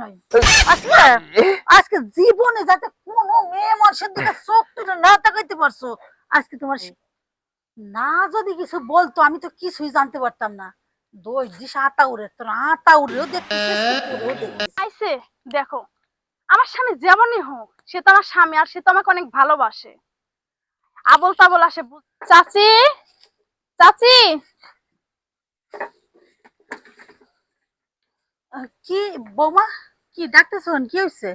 নাই। আজকে আজকে জীবনে যাতে কোনো মেয়ে মানুষের দিকে চোখ তুলে না তাকাইতে পারছ আজকে তোমার না যদি কিছু বলতো আমি তো কিছুই জানতে পারতাম না। দোষ দিস আতা উড়ে তোর আতা উড়েও দেখো আমার স্বামী যেমনই হোক সে তো আমার স্বামী আর সে তো আমাকে অনেক ভালোবাসে। আবল তাবল আসে চাচি চাচি! কি বৌমা? কি ডাকতেছ কি হয়েছে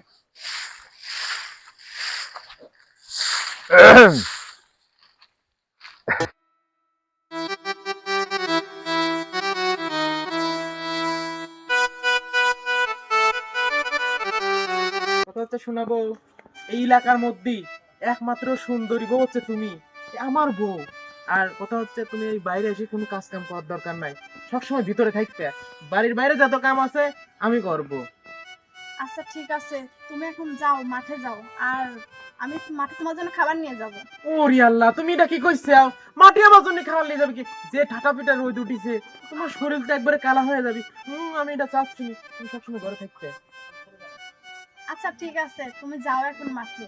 কথা শোনাবো। এই এলাকার মধ্যেই একমাত্র হচ্ছে তুমি আমার বউ। আর কথা হচ্ছে তুমি এই বাইরে এসে কোনো কাজ কাম করার দরকার নাই। সবসময় ভিতরে থাকতে। বাড়ির বাইরে যত কাম আছে আমি করব। আচ্ছা ঠিক আছে। তুমি এখন যাও মাঠে যাও। আর আমি মাঠে তোমার জন্য খাবার নিয়ে যাব। ওরে আল্লাহ তুমি এটা কি কইছাও মাটি আমার জন্য খাওয়ার নিয়ে যাবে কি? যে ঠাটা পিটা রোদ উঠিছে তোমার শরীরটা একবারে কালা হয়ে যাবে। হুম আমি এটা চাচ্ছি তুমি সবসময় ঘরে থাকতে। আচ্ছা ঠিক আছে। তুমি যাও এখন মাঠে।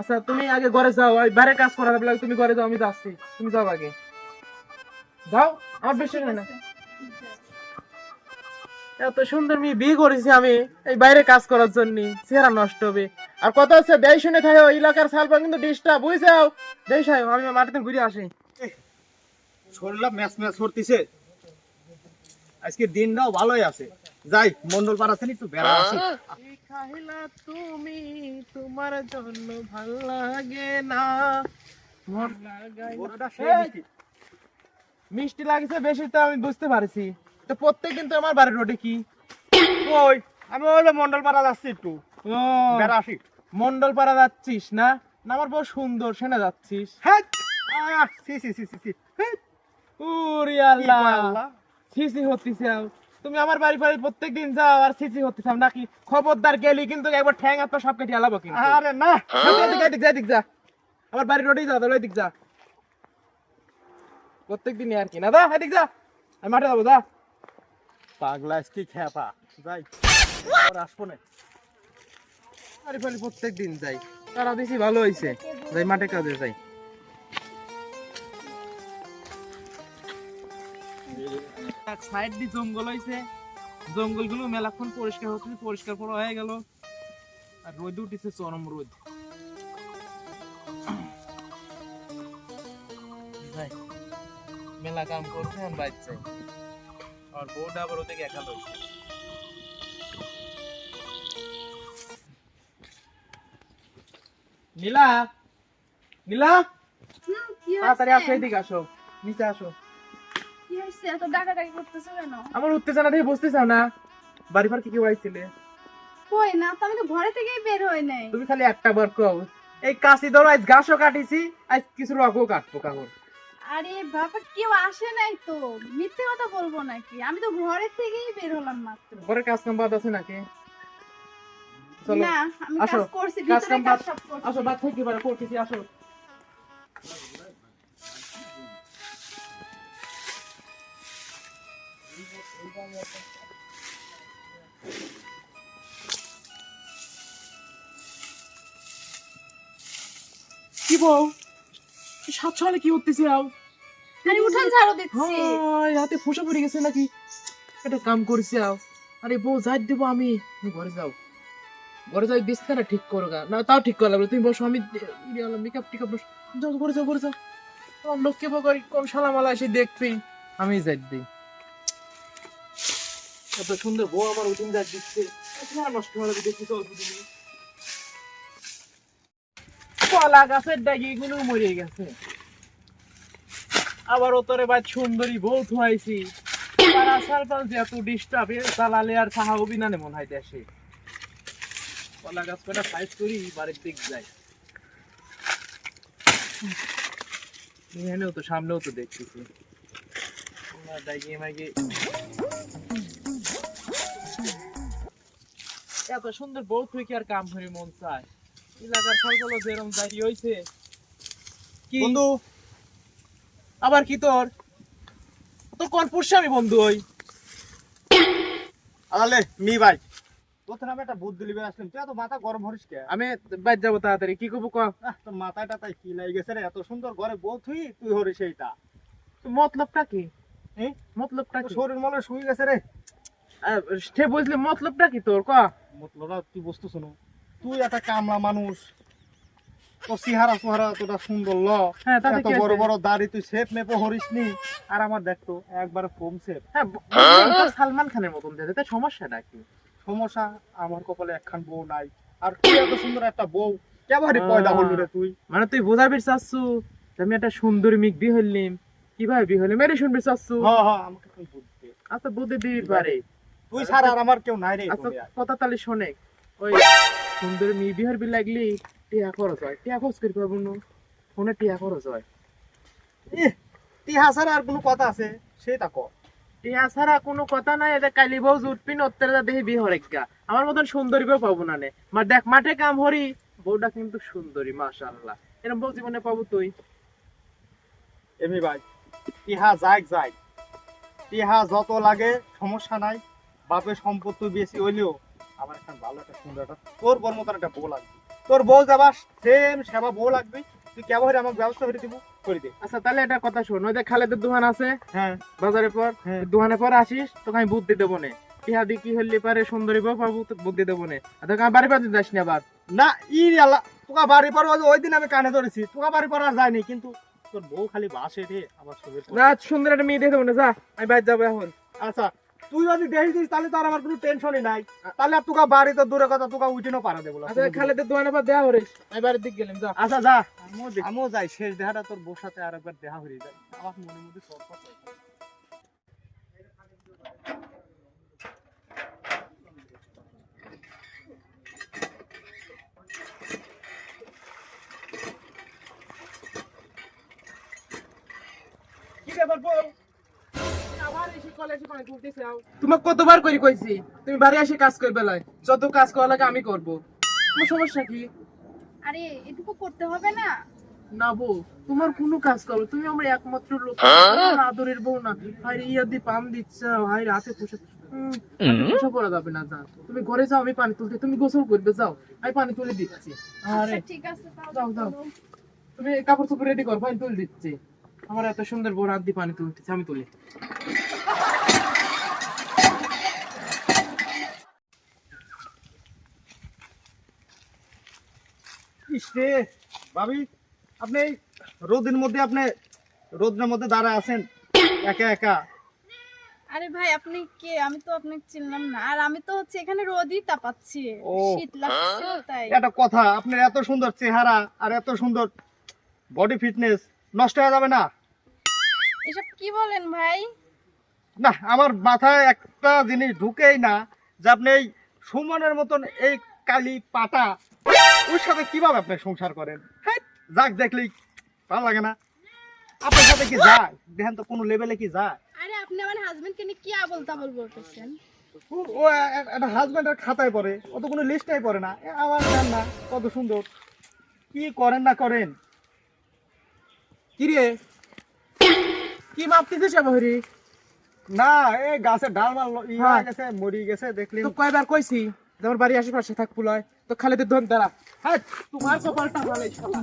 আচ্ছা তুমি আগে ঘরে যাও। ওই বাইরে কাজ করা যাবে তুমি ঘরে যাও আমি যাচ্ছি। তুমি যাও আগে। যাও আমার বেশি না। এত সুন্দর মেয়ে বিয়ে করেছি আমি এই বাইরে কাজ করার জন্য চেহারা নষ্ট হবে। আর কথা হচ্ছে দেয় শুনে থাকো এলাকার সালপা কিন্তু ডিস্টার্ব বুঝছাও? দেয় সাহেব আমি মাটিতে ঘুরে আসি। শরীরটা ম্যাচ ম্যাচ করতেছে। আজকে দিনটাও ভালোই আছে। যাই মন্ডল পাড়াতে একটু বেড়া আসি। খাইলা তুমি? তোমার জন্য ভালো লাগে না। মিষ্টি লাগছে বেশি তো আমি বুঝতে পারছি। তো প্রত্যেক দিন তো আমার বাড়ির রোডে কি? ওই আমি ওই মন্ডল পাড়া যাচ্ছি একটু। আসি। মন্ডল পাড়া যাচ্ছিস না? না আমার বউ সুন্দর সেনা যাচ্ছিস। হ্যাঁ সি সি সি সি সি। উরি আল্লাহ। সিসি হতে তুমি আমার বাড়ি বাড়ি প্রত্যেক দিন যাও আর সিসি নাকি খবরদার গেলি কিন্তু একবার ঠ্যাং হাত সব কেটে আলাবো কিন্তু। আরে না। এদিক, এদিক, এদিক যা। আমার রোডেই যা তাহলে এদিক যা। প্রত্যেক দিনই আর কি। না দা এদিক যা। আমি মাঠে যাব যা। পাগলা আজকে খেপা। যাই। আসব না। প্রত্যেক দিন যাই। তারা বেশি ভালো হয়েছে যাই মাঠে কাজে যাই। সাইড দিয়ে জঙ্গল হয়েছে জঙ্গলগুলো মেলাক্ষণ পরিষ্কার হচ্ছে, পরিষ্কার করা হয়ে গেল। আর রোদ উঠেছে, চরম রোদ। মেলা কাম করছে যাই। আর বউটা আবার ওদিকে একা লইছে নীলা নীলা? হুম, কি তাড়াতাড়ি আসো? এদিকে আসো নিচে আসো। কি হয়েছে? এত ডাকাডাকি করতেছো কেন? আমার উঠতেছে না দেখে বুঝতে চাও না? বাড়ি ফার কি কি বাড়াইছিলে কই না তো আমি তো ঘরে থেকেই বের হই নাই। তুমি খালি একটা বার কও এই কাশি ধরো আজ ঘাসও কাটিছি আজ কিছু রকও কাটবো কাগজ। আরে বাবা কেউ আসে নাই তো। মিথ্যে কথা বলব নাকি? আমি তো ঘরে থেকেই বের হলাম মাত্র। ঘরের কাজ কাম বাদ আছে নাকি? না আমি কাজ করছি ভিতরে কাজ সব করছি। আসো বাদ থেকে এবারে করতেছি আসো। কি বউ? সাত সকালে কি উঠতেছি আও আরে উঠান ঝাড়ু দিচ্ছি। হাই হাতে পড়ে গেছে নাকি? একটা কাম করছি আও। আরে বউ যাই দেবো আমি। ঘরে যাও। ঘরে যাই, বিছানা ঠিক করো না, তাও ঠিক করা তুমি বসো, আমি মেকআপ টিকআপ যাও, ঘরে যাও ঘরে যাও। আমার লোককে বকরি কোন শালামালা এসে দেখবি? আমি যাই দিই। এত সুন্দর বউ আমার উঠিন যাই দিচ্ছে। তোমার নষ্ট গাছের ডাকি গুলো মরে গেছে। আবার ওতরে বাদ সুন্দরী বউ থুয়াইছি। তারা সালপাল যে এত ডিস্টার্ব আর সাহা হবি না মনে হয় দেশে। কলা গাছ কটা সাইজ করি বাড়ির দিক এখানেও তো, সামনেও তো দেখতেছি। এত সুন্দর বউ থুই কি আর কাম হরি মন চায়? এলাকার সরকার যেরকম দাঁড়িয়ে হয়েছে বন্ধু আবার কি তোর? তোর কোন পুরুষ আমি বন্ধু ওই? আলে মি ভাই। তোর নামে একটা বুদ্ধি লিবে আসলাম। তুই এত মাথা গরম হরিস কে? আমি বাইর যাব তাড়াতাড়ি কি করব ক তোর মাথাটা তাই কি লাগে গেছে রে? এত সুন্দর ঘরে বউ তুই তুই হরিস এইটা মতলবটা কি? এই? মতলবটা কি? শরীর মনে শুয়ে গেছে রে। সে বুঝলি মতলবটা কি তোর ক মতলব তুই বস্তু শোনো তুই একটা কামলা মানুষ। তোর সিহারা সুহারা তোটা সুন্দর ল। হ্যাঁ তাতে এত কি বড় আছে? বড় দাড়ি তুই সেপ মেপো হরিস নি আর আমার দেখতো একবারে কম সেপ হ্যাঁ ব- বুঝলি, তো সালমান খানের মতন দেখতে তাই সমস্যাটা কি? সমস্যা আমার কপালে একখান বউ নাই। আর তুই এত সুন্দর একটা বউ কেবারে পয়দা হল রে তুই? মানে তুই বোঝাবি চাচ্ছু আমি একটা সুন্দরী মিক বি হইলিম কীভাবে বি হইলিম এর শুনবি চাচ্ছু। হ্যাঁ হ্যাঁ আমাকে তুই বুঝতে আচ্ছা বুদ্ধি দিবি পারে তুই ছাড়া আর আমার কেউ নাই রে আচ্ছা। কথা তাহলে শোনে ওই সুন্দর মি বিহার বি লাগলি টিয়া খরচ হয়। টিয়া খরচ করি পারব না ফোনে টিয়া খরচ হয়। ছাড়া আর কোনো কথা আছে? টিয়া ছাড়া কোনো কথা নাই এদের কালি বউ জুটপি নত্তের যা দেখি বিয়ে হরেক্কা আমার মতন সুন্দরী বউ পাবো না নে। মা দেখ মাঠে কাম হরি বউটা কিন্তু সুন্দরী মাশাআল্লাহ। এরকম বউ জীবনে পাবো তুই। এমনি ভাই যাই তিহা যত লাগে সমস্যা নাই। বাপের সম্পত্তি বেশি হইলেও আমার একটা ভালো একটা সুন্দর একটা তোর বর মতন একটা বউ লাগবে। তোর বউ যাবা সেম সেবা বউ লাগবে। তুই কেমন আমাকে ব্যবস্থা করে দিব করে দে। আচ্ছা তাহলে একটা কথা শোন ওই যে খালেদের দোকান আছে হ্যাঁ। বাজারের পর হ্যাঁ। দোকানে পর আসিস তোকে আমি বুদ্ধি দেবো নে। টিহা দি কি হইলে পারে সুন্দরী বউ পাবো বুদ্ধি দেবো নে। তোকে আমি বাড়ি পাতে যাস না আবার। না ই আল্লাহ তোকা বাড়ি পর ওই দিন আমি কানে ধরেছি তোকা বাড়ি পর আর যায়নি কিন্তু তোর বউ খালি বাসে রে আমার শরীর না সুন্দর একটা মেয়ে দিয়ে দেবো না যা আমি বাইরে যাব এখন। আচ্ছা তুই যদি দেখে দিস তাহলে তো আর আমার কোনো টেনশনই নাই। তাহলে আর তোকা বাড়ি তো দূরে কথা তোকা উঠিনও পারা দেবো আচ্ছা খালেদের দোকানে পর দেওয়া হরিস। আমি বাড়ির দিক গেলাম যা। আচ্ছা যা। আমিও যাই। শেষ দেহাটা তোর বউর সাথে আর একবার দেখা হয়ে যায় আমার মনের মধ্যে সব কথা কি ব্যাপার তোমাকে কতবার করে কইছি? তুমি বাড়ি এসে কাজ করবে লাই যত কাজ করা লাগে আমি করব। তোমার সমস্যা কি? আরে এটুকু করতে হবে না। না বউ তোমার কোনো কাজ করো। তুমি আমার একমাত্র লোক। আদরের বউ না। ইয়া দি পাম দিচ্ছ। রাতে পুষে যাবে না যা। তুমি ঘরে যাও আমি পানি তুলতে তুমি গোসল করবে যাও। আমি পানি তুলে দিচ্ছি। আরে আচ্ছা, ঠিক আছে যাও, যাও। তুমি কাপড় চোপড় রেডি কর পানি তুলে দিচ্ছি। আমার এত সুন্দর বউ রাত দিয়ে পানি তুলতেছে আমি তুলি। ইসরে ভাবি আপনি রোদের মধ্যে আপনি রোদের মধ্যে দাঁড়া আছেন একা একা। আরে ভাই আপনি কে? আমি তো আপনাকে চিনলাম না। আর আমি তো হচ্ছে এখানে রোদই তাপাচ্ছি। শীত লাগছে তাই। একটা কথা আপনার এত সুন্দর চেহারা আর এত সুন্দর বডি ফিটনেস নষ্ট হয়ে যাবে না? এসব কি বলেন ভাই? না আমার মাথায় একটা জিনিস ঢুকেই না যে আপনি এই সুমনের মতন এই কালি পাটা ওর সাথে কীভাবে আপনি সংসার করেন? হ্যাঁ, যাক দেখলেই ভালো লাগে না। আপনার সাথে কি যায়? দেখেন তো কোনো লেভেলে কি যায়? আরে আপনি আমার হাজবেন্ডকে নিয়ে কি আবল তাবল বলতেছেন ও- একটা হাজব্যান্ডের খাতায় পড়ে ও তো কোনো লিস্টেই পড়ে না। আমার না কত সুন্দর। কি করেন না করেন? কি রে কি মাপতেছিস আবহরি না এই গাছের ডাল মাল ইয়ে হ্যাঁ। গেছে মরি গেছে দেখলি তো কয়বার কইছি যে আমার বাড়ি আশেপাশে থাক পুলয়। তো খালেদের ধন দাঁড়া। হ্যাঁ। তোমার কপালটা ভালো শালা।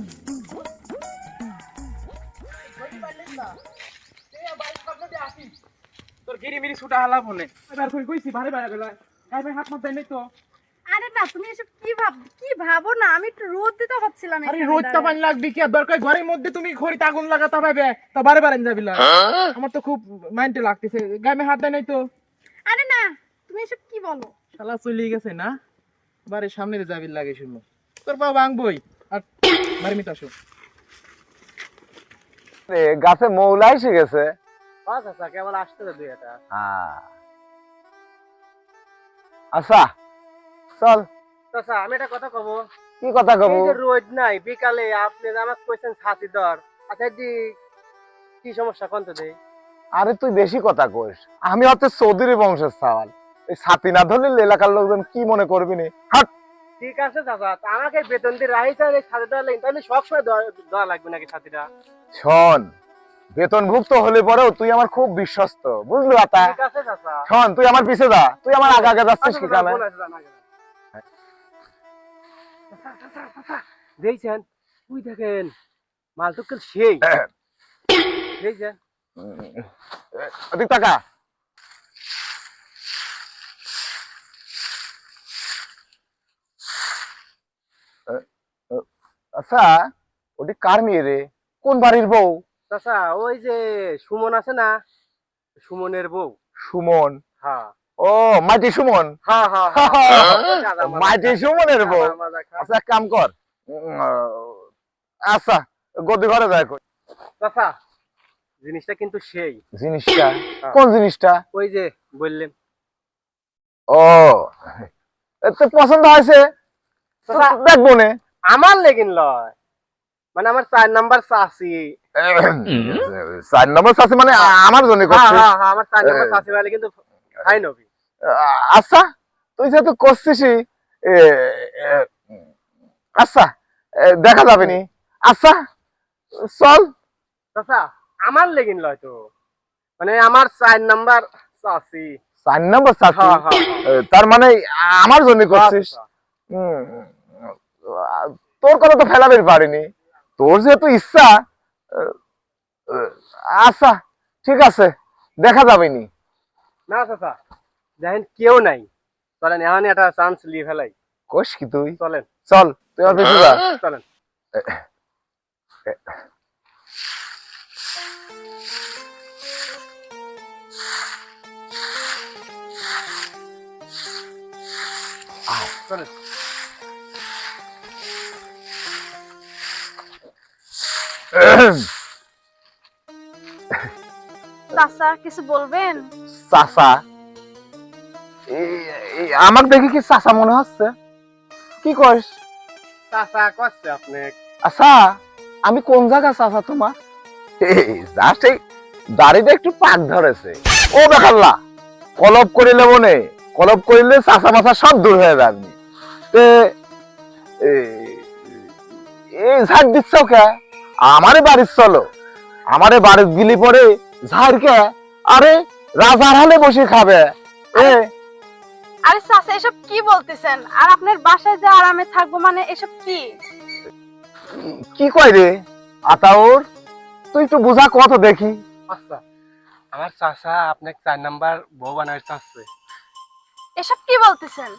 তোর গিরি মিরি ছুটা হালা ফোনে এবার কই কইছি ভারে ভারে গেল গায়ে হাত মারতে নেই তো। আরে না তুমি এসব কি ভাব কি ভাবো না? আমি একটু রোদ দিতে পারছিলাম আরে এখানে তো পানি লাগবে কি দরকার ঘরের মধ্যে তুমি খড়িতে আগুন লাগাতে পারবে। তো বারে বারে যাবি না আমার তো খুব মাইন্ডে লাগতেছে। গায়ে হাত দেয় নাই তো? আরে না তুমি এসব কি বলো? শালা চলে গেছে না? বাড়ির সামনে যাবি লাগে শুনো তোর পা ভাঙবই। আর বাড়ি মিতা আসো গাছে মৌলা এসে গেছে। আচ্ছা কেবল আসতে দুই এটা হ্যাঁ। আচ্ছা। চল। আচ্ছা আমি একটা কথা কব। কি কথা কব? রোদ নাই বিকালে আপনি আমাকে কইছেন ছাতি দর আচ্ছা দি কি সমস্যা? কোন তো দেই আরে তুই বেশি কথা কইস। আমি হচ্ছে চৌধুরী বংশের সাওয়াল এই ছাতি না ধরলে এলাকার লোকজন কি মনে করবি নি? হাট। ঠিক আছে দাদা আমাকে বেতন দিয়ে রাইছে এই ছাতি দেওয়া লাগবে তাহলে সবসময় দেওয়া- লাগবে নাকি ছাতিটা? শোন বেতনভুক্ত হলে পরেও তুই আমার খুব বিশ্বস্ত বুঝলি আতা শোন তুই আমার পিছে যা তুই আমার আগে আগে যাচ্ছিস আচ্ছা, কি দাদা, দেখছেন? তুই দেখেন মাল তো কাল সেই। দেখছেন? ওদিক টাকা আচ্ছা ওটি কার মেয়ে রে? কোন বাড়ির বউ? চাচা ওই যে সুমন আছে না? সুমনের বউ। সুমন। হ্যাঁ। ও মাটি সুমন? হ্যাঁ হ্যাঁ সুমনের বউ? আচ্ছা এক কাম কর। আচ্ছা গদি ঘরে যায় কই। চাচা জিনিসটা কিন্তু সেই। জিনিসটা? কোন জিনিসটা? ওই যে বললেন। ও এ তো পছন্দ হয়েছে। দেখব নে আমার লেগিন লয়। মানে আমার চার নাম্বার চাষি চার নম্বর আছে মানে আমার জন্য হ্যাঁ হ্যাঁ হ্যাঁ আমার চার নাম্বার। চাষি মানে কিন্তু খাই নবি আচ্ছা তুই যেহেতু করছিসই আচ্ছা দেখা যাবে নি। আচ্ছা চল। চাচা আমার লেগিন লয় তো। মানে আমার চার নাম্বার চাষি চার নম্বর চাকরি হ্যাঁ হ্যাঁ। তার মানে আমার জন্য করছিস? আচ্ছা। তোর কথা তো ফেলাবের পারিনি। তোর যেহেতু ইচ্ছা আচ্ছা ঠিক আছে দেখা যাবে নি। না চাচা। দেখেন কেউ নাই। চলেন এখন একটা চান্স নিয়ে ফেলাই। কোষ কি তুই? চলেন। চল তুই আমার পিছু যা। চলেন। চলেন। চাচা কিছু বলবেন? চাচা আমার দেখি কি চাচা মনে হচ্ছে? কি কইস? চাচা করছে আপনি আচ্ছা আমি কোন জায়গা চাচা তোমার জাস্ট এই দাড়িটা একটু পাক ধরেছে। ও দেখাল্লা কলপ করিলে মনে কলপ করিলে চাচা মাথা সব দূর হয়ে যাবে। এই ঝাড় দিচ্ছ কে? আমারে বাড়ির চলো। আমারে বাড়ির গিলি পরে ঝাড় কে? আরে রাজার হালে বসে খাবে। এ আরে চাচা এসব কি বলতেছেন? আর আপনার বাসায় যে আরামে থাকব মানে এসব কি? কি কয় রে আতাউর তুই একটু বুঝা কত দেখি। আচ্ছা আমার চাচা আপনাকে চার নাম্বার বউ বানায় চাচ্ছে। এসব কি বলতেছেন?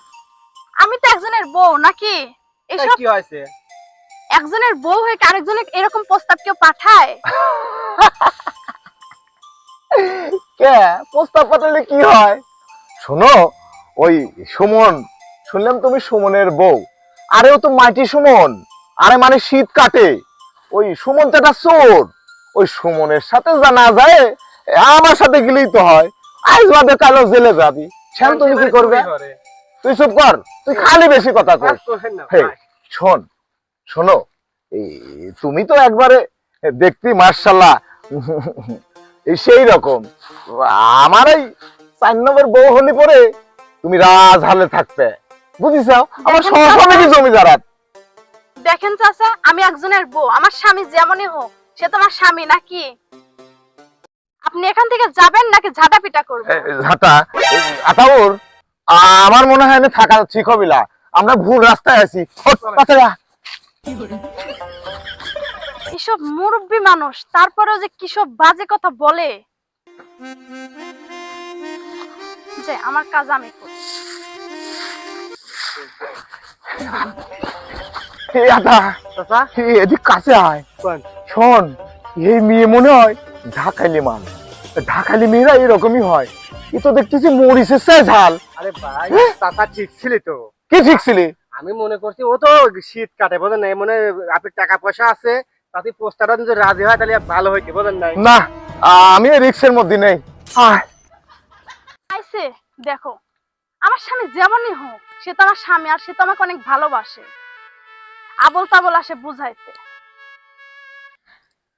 আমি তো একজনের বউ নাকি? এসব কি হয়েছে? একজনের বউ হয়ে কি আরেকজনের এরকম প্রস্তাব কেউ পাঠায়? কে? প্রস্তাব পাঠালে কি হয়? শোনো ওই সুমন শুনলাম তুমি সুমনের বউ। আরে ও তো মাটি সুমন আরে মানে শীত কাটে। ওই সুমন তো একটা চোর। ওই সুমনের সাথে জানা যায় আমার সাথে গেলেই তো হয়। আজ বাদে কালো জেলে যাবি। সেন তুমি কি করবে? তুই চুপ কর তুই খালি বেশি কথা কর শোন শোনো এই তুমি তো একবারে দেখতে মার্শাল্লাহ এই সেই রকম। আমার এই চার নম্বর বউ হলি পরে তুমি রাজ হালে থাকতে বুঝিস আমার সহসমিতি জমিদার। দেখেন চাচা আমি একজনের বউ আমার স্বামী যেমনই হোক সে তো আমার স্বামী নাকি? আপনি এখান থেকে যাবেন নাকি ঝাঁটা পিটা করবেন? ঝাঁটা আতাউর আমার মনে হয় না থাকা ঠিক হবে না। আমরা ভুল রাস্তায় আছি। এসব মুরব্বী মানুষ তারপরেও যে কিসব বাজে কথা বলে? যে আমার কাজ আমি করি। এদিক কাছে আয়। শোন এই মেয়ে মনে হয় ঢাকাইলি মাল ঢাকাইলি মেয়েরা এরকমই হয়। এ তো দেখতেছি মরিসের চাই ঝাল আরে ভাই চাচা ঠিক ছিলি তো? কি ঠিক ছিলি? আমি মনে করছি ও তো শীত কাটে বোঝেন নাই মনে হয় আপনার টাকা পয়সা আছে তাতে পোস্টারটা যদি রাজি হয় তাহলে ভালো হইতে বোঝেন নাই। না আমি রিক্সের মধ্যে নেই। আয়। আইসে দেখো আমার স্বামী যেমনই হোক সে তো আমার স্বামী আর সে তো আমাকে অনেক ভালোবাসে। আবল তাবল আসে বুঝাইতে।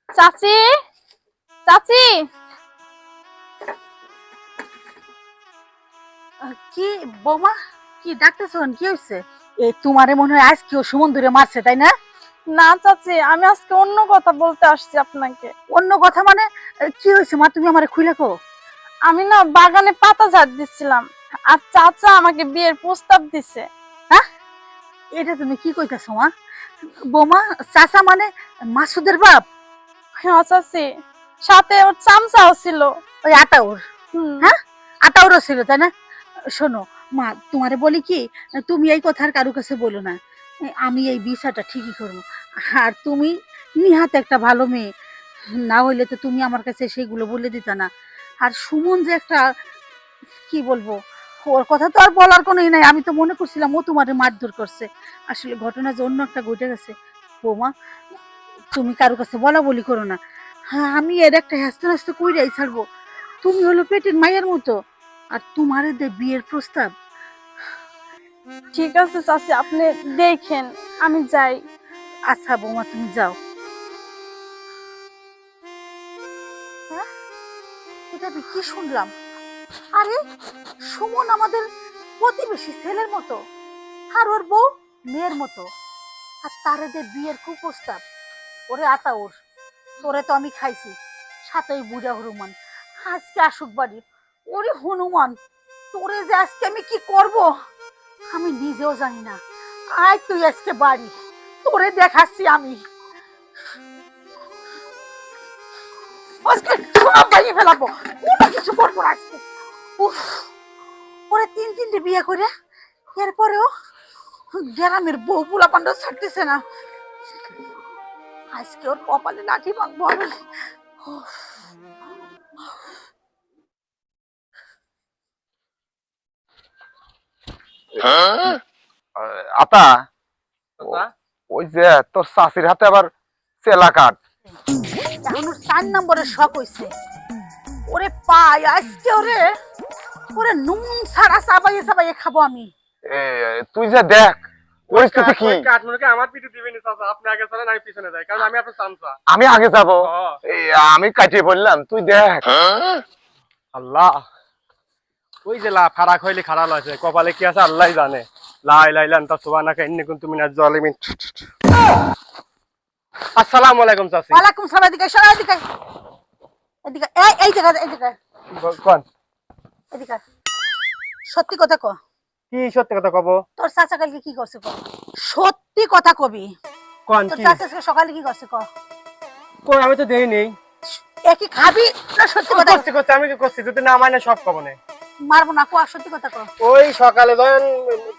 চাচি চাচি! কি বৌমা কি ডাকতেছেন কি হয়েছে এই তোমারে মনে হয় আজ কেউ সুমন্দরে মারছে তাই না? না চাচি আমি আজকে অন্য কথা বলতে আসছি আপনাকে। অন্য কথা মানে? কি হয়েছে মা তুমি আমারে খুলে কো আমি না বাগানে পাতা ঝাড় দিচ্ছিলাম আর চাচা আমাকে বিয়ের প্রস্তাব দিছে। এটা তুমি কি কইতাছো মা? বোমা চাচা মানে মাসুদের বাপ? হ্যাঁ চাচি। সাথে ওর চামচাও ছিল। ওই আটাউর হ্যাঁ? আটাউরও ছিল তাই না? শোনো মা তোমারে বলি কি তুমি এই কথার কারও কাছে বলো না। আমি এই বিষয়টা ঠিকই করব। আর তুমি নিহাত একটা ভালো মেয়ে। না হইলে তো তুমি আমার কাছে সেগুলো বলে দিতা না। আর সুমন যে একটা কি বলব ওর কথা তো আর বলার কোনো ই নাই। আমি তো মনে করছিলাম ও তোমারে মারধর করছে। আসলে ঘটনা যে অন্য একটা ঘটে গেছে বৌমা তুমি কারও কাছে বলা বলি করো না। হ্যাঁ আমি এর একটা হাসতে হাসতে কইরাই ছাড়বো। তুমি হলো পেটের মায়ের মতো। আর তোমার দে বিয়ের প্রস্তাব। ঠিক আছে চাচি আপনি দেখেন আমি যাই। আচ্ছা বৌমা তুমি যাও। এটা কি শুনলাম? আরে, সুমন আমাদের প্রতিবেশী ছেলের মতো, আর ওর বউ মেয়ের মতো। আর তারে দে বিয়ের ওরে আতা ওর, তোরে তো আমি খাইছি। সাথে বুড়া হনুমান, আজকে আসুক বাড়ি। ওরে হনুমান, তোরে যে আজকে আমি কি করব? আমি নিজেও জানি না। আয় তুই আজকে বাড়ি। তোরে দেখাচ্ছি আমি। আজকে সব ভেঙে ফেলাবো। কোনো কিছু করব না আজকে। উফ ওরে তিন তিনটে বিয়ে করে এরপরেও গ্রামের বউ পোলা পান্ডব ছাড়তেছে না। আজকে ওর কপালে লাঠি ভাঙবো আমি। উফ। আতা ওই যে তোর চাষির হাতে আবার চেলা কাঠ। চার নম্বরের শখ হইছে। ওরে পাই আজকে ওরে ওরে নুন ছাড়া চাবাইয়ে চাবাইয়ে খাব আমি। তুই যে দেখ পরিস্থিতি কি? আমার পিঠে দিবেন চাচা। আপনি আগে চলেন আমি পিছনে যাই কারণ আমি আপনার চামচা। আমি আগে যাব। আমি কাটিয়ে বললাম তুই দেখ। আল্লাহ ওই যে লা ফারাক হইলে খারাপ আছে কপালে কি আছে আল্লাহ জানে। লাই লাই লান তা সুবহানাকা ইন্নী কুনতু মিনাজ জালিমিন আসসালামু আলাইকুম চাচি। ওয়ালাইকুম সালাম এদিকে এদিকে এদিকে এই এই জায়গা এই জায়গা কোন? এদিকে সত্যি কথা ক। কি সত্যি কথা কব? তোর চাচা কালকে কি করছে ক? সত্যি কথা কবি। কোন তোর চাচা সকালে কি করছে ক? কই আমি তো দেই নেই। এ কি খাবি? না সত্যি কথা করছি করছি আমি কি করছি? যদি না মানে সব কব না। মারবো না ক সত্যি কথা ক। ওই সকালে যখন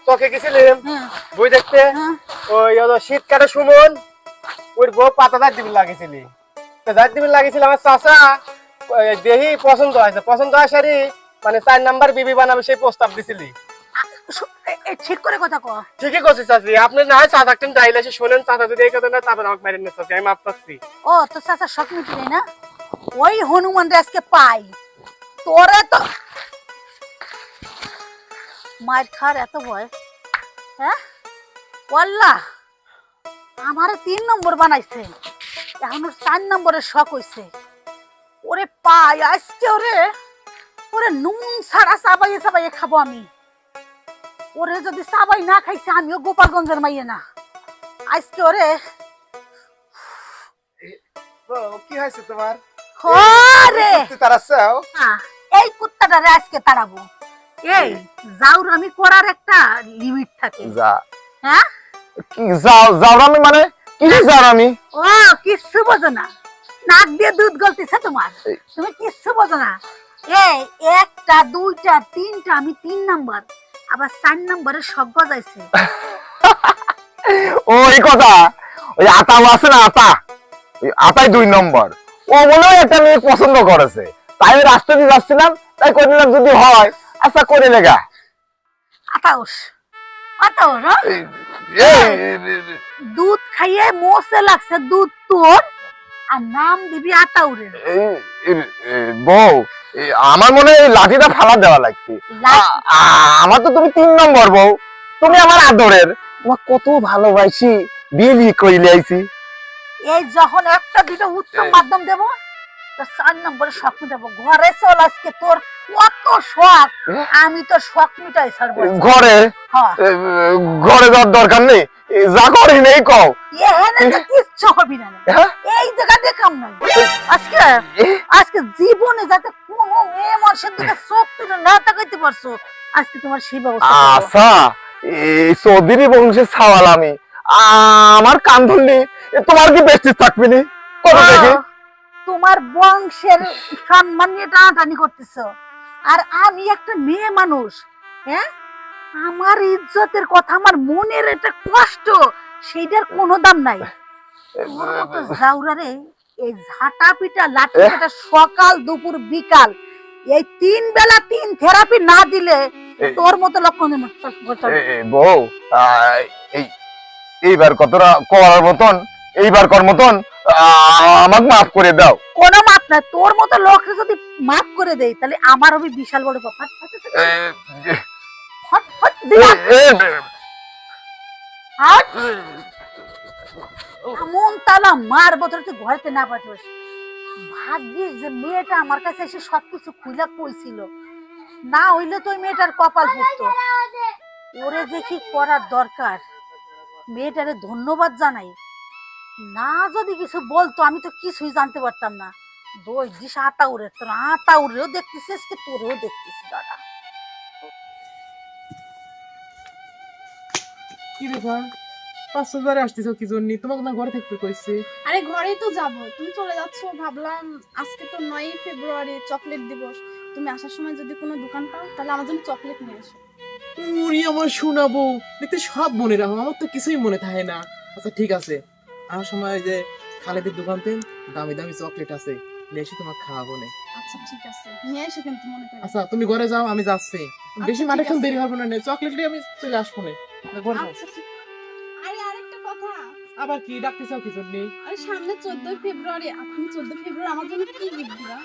চকে গেছিলাম হ্যাঁ। বই দেখতে হ্যাঁ। ওই শীতকালে সুমন ওর বউ পাতা দাঁত দিবি লাগিয়েছিলি তো দাঁত দিবি লাগিয়েছিল আমার চাচা দেহি পছন্দ হয়েছে। পছন্দ হয় সারি মানে চার নাম্বার বিবি বানাবে সেই প্রস্তাব দিছিলি। শু- এ- এ ঠিক করে কথা ক। ঠিকই করছিস চাচি আপনি না হয় চাচা একদিন ডাইলে এসে শোনেন চাচা যদি এই কথা না তারপর আমাকে মেরে নিয়ে চাচি আমি মাপ চাচ্ছি। ও তোর চাচা শখ মিটি নেই না? ওই হনুমান আজকে পাই। তোরে তো মায়ের খার এত ভয়। হ্যাঁ? ওয়াল্লাহ আমারে তিন নম্বর বানাইছে। এখন ওর চার নম্বরের শখ হইছে। ওরে পাই আজকে ওরে ওরে নুন ছাড়া চাবাইয়ে চাবাইয়ে খাব আমি। ওরে যদি চাবাই না খাইছে আমিও গোপালগঞ্জের মাইয়ে না। আজকে ওরে কি হয়েছে তোমার? হরে তারা হ্যাঁ, এই কুত্তাটারে আজকে তাড়াবো। এই জাউর আমি করার একটা লিমিট থাকে। যা। হ্যাঁ? যাও মানে? কি আমি ও কিচ্ছু বোঝো না। নাক দিয়ে দুধ গলতেছে তোমার। তুমি কিচ্ছু বোঝো না। এই একটা দুইটা তিনটা আমি তিন নাম্বার। আবার চার নাম্বারের সব গজাইছে। ওই কথা। ওই আতাও আছে না আতা? আতাই দুই নম্বর। ও মনে হয় একটা মেয়ে পছন্দ করেছে। তাই আমি রাস্তা দিয়ে যাচ্ছিলাম তাই করে নিলাম যদি হয় আচ্ছা করে লেগা। আতাউস। দুধ খাইয়ে মোসে লাগছে দুধ তোর আর নাম দিবি এই, বউ আমার মনে হয় লাঠিটা ফালা দেওয়া লাগছে আমার তো তুমি তিন নম্বর বউ তুমি আমার আদরের। তোমার কত ভালোবাসি বিয়ে বিয়ে কইলে আইছি। এই যখন একটা দুটো উচ্চ মাধ্যম দেবো তো চার নম্বরে শখ মিটাবো। ঘরে চল আজকে তোর কত শখ। আমি তো শখ মিটাই ছাড়বো ঘরে? হ্যাঁ। ঘরে যাওয়ার দরকার নেই? যা করি নেই কও। এখানে কিচ্ছু হবি না। হ্যাঁ? এই জায়গা দেখাম নাই। আজকে? আজকে জীবনে যাতে কোনো মেয়ে মানুষের দিকে চোখ তুলে না তাকাইতে পারছ আজকে তোমার সেই ব্যবস্থা আচ্ছা এই চৌধুরী বংশের ছাওয়াল আমি। আমার কান ধরলি তোমার কি বেস্টিস থাকবি নি? কত দেখি? তোমার বংশের সম্মান নিয়ে টানাটানি করতেছ। আর আমি একটা মেয়ে মানুষ হ্যাঁ? আমার ইজ্জতের কথা আমার মনের একটা কষ্ট সেইটার কোনো দাম নাই। জাউরারে এই ঝাঁটা পিটা লাঠি। সকাল দুপুর বিকাল এই তিন বেলা তিন থেরাপি না দিলে তোর মতো লক্ষণ বউ এইবার কতটা করার মতন এইবার কর মতন আমাকে মাফ করে দাও। কোনো মাপ নাই তোর মতো লোককে যদি মাফ করে দেই তাহলে আমার হবে বিশাল বড় ব্যাপার। এমন তালা মার তুই ঘরেতে না পাঠিস ভাগ্যিস যে মেয়েটা আমার কাছে এসে সবকিছু খুলে কইছিল। না হইলে তো মেয়েটার কপাল ওরে কি করার দরকার। মেয়েটারে ধন্যবাদ জানাই। না যদি কিছু বলতো আমি তো কিছুই জানতে পারতাম না। দোষ দিস আতা উড়ে তোর আতা উড়েও দেখতেছিস কি তোরেও দেখতেছিস দাদা। কি ব্যাপার? পাঁচশো বারে আসতেছ কি জন্য? তোমাকে না ঘরে থাকতে কইছে। আরে ঘরেই তো যাব। তুমি চলে যাচ্ছ ভাবলাম আজকে তো নয়ই ফেব্রুয়ারি চকলেট দিবস। তুমি আসার সময় যদি কোনো দোকান পাও তাহলে আমার জন্য চকলেট নিয়ে এসো। উরি আমার শোনাবো দেখতে সব মনে রাখো আমার তো কিছুই মনে থাকে না। আচ্ছা ঠিক আছে। আমার সময় যে খালেদের দোকানতে দামি দামি চকলেট আছে নিয়ে এসে তোমাকে খাওয়াবো না। আচ্ছা ঠিক আছে। নিয়ে এসো কিন্তু মনে করে। আচ্ছা তুমি ঘরে যাও আমি যাচ্ছি। বেশি ঠিক মাঠে আছে। দেরি হবে না চকলেট নিয়ে আমি চলে আসব না। ঘরে যাও। আচ্ছা আরে আরেকটা কথা। আবার কি ডাকতে চাও কি জন্য? আরে সামনে চোদ্দই ফেব্রুয়ারি আপনি চোদ্দ ফেব্রুয়ারি আমার জন্য কি গিফট দিবা?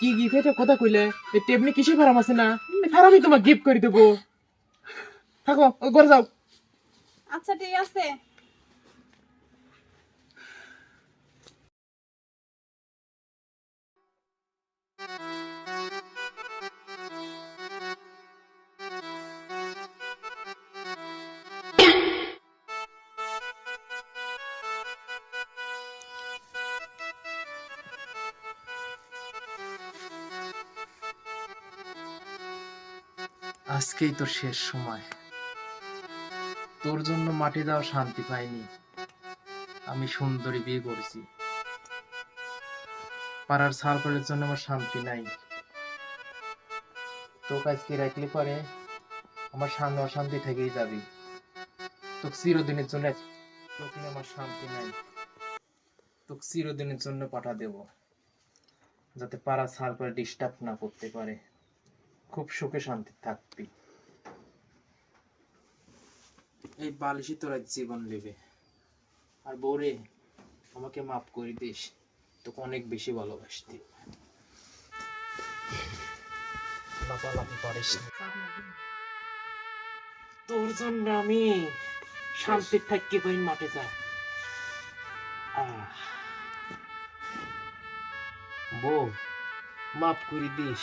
কি গিফট এটা কথা কইলে? এই টেবনি কিসে ফারাম আছে না? ফারামই তোমাকে গিফট করে দেবো। থাকো ঘরে যাও। আচ্ছা ঠিক আছে। আজকেই তোর শেষ সময়। তোর জন্য মাটি দাও শান্তি পাইনি। আমি সুন্দরী বিয়ে করেছি। পাড়ার সার্কলের জন্য আমার শান্তি নাই। তোকে আজকে রাখলে পরে আমার সামনে অশান্তি থেকেই যাবি। তোকে চিরদিনের জন্য তোকে আমার শান্তি নাই। তোকে চিরদিনের জন্য পাঠা দেব, যাতে পাড়া সার্কল ডিস্টার্ব না করতে পারে। খুব সুখে শান্তি থাকবি। এই বালিশই তোরা জীবন নেবে। আর বৌরে আমাকে মাফ করে দিস। তোকে অনেক বেশি ভালোবাসতি। পারিস তোর জন্য আমি শান্তির থাকতে পারি মাঠে যা। বউ মাফ করে দিস।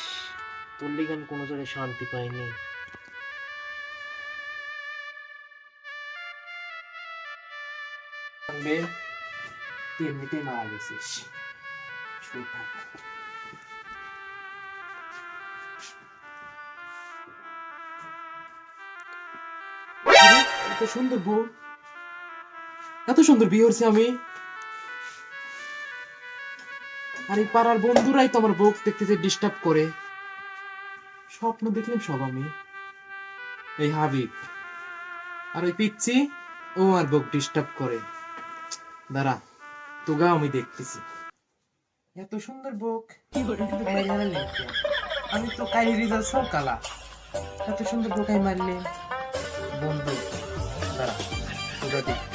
তোর লেগে আমি কোনো জায়গায় শান্তি পাইনি। তুই এমনিতেই মারা গেছিস। থাক এত সুন্দর বউ। এত সুন্দর বিয়ে হচ্ছে আমি। আর এই পাড়ার বন্ধুরাই তো আমার বউ দেখতেছে ডিস্টার্ব করে। স্বপ্ন দেখলাম সব আমি। এই হাবিব আর ওই পিচ্ছি, ও আর বুক ডিস্টার্ব করে। দাঁড়া তোগা আমি দেখতেছি। এত সুন্দর বুক। আমি তো কাই রিজাল্ট সব কালা এত সুন্দর বুক আমি মারলে। বন্ধু দাঁড়া দেখতেছি